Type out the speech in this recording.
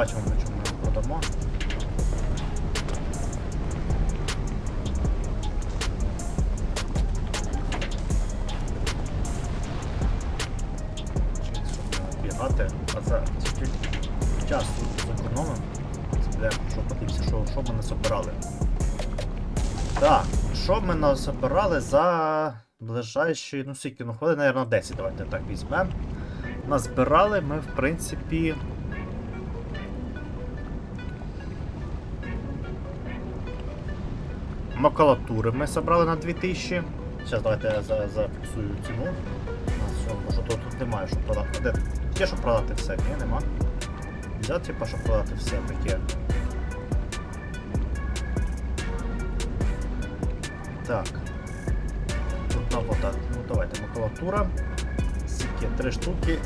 побачимо, по чому ми його продамо. Не бігати, а за скільки часу зекономимо. Зберемо, що подивимося, що, що ми насобирали. Так, що ми насобирали за ближайші, ну скільки, ну хвилин, наверное, 10, давайте так візьмемо. Назбирали ми, в принципі. Макулатури ми собрали на 2000. Зараз давайте я зафіксую ціну. Цьому, тут, немає, що продати. Де? Є, що продати все, ні, нема. Взяти, типа, щоб продати все таке. Так. Тут на вода. Ну давайте макулатура. Скільки? Три штуки.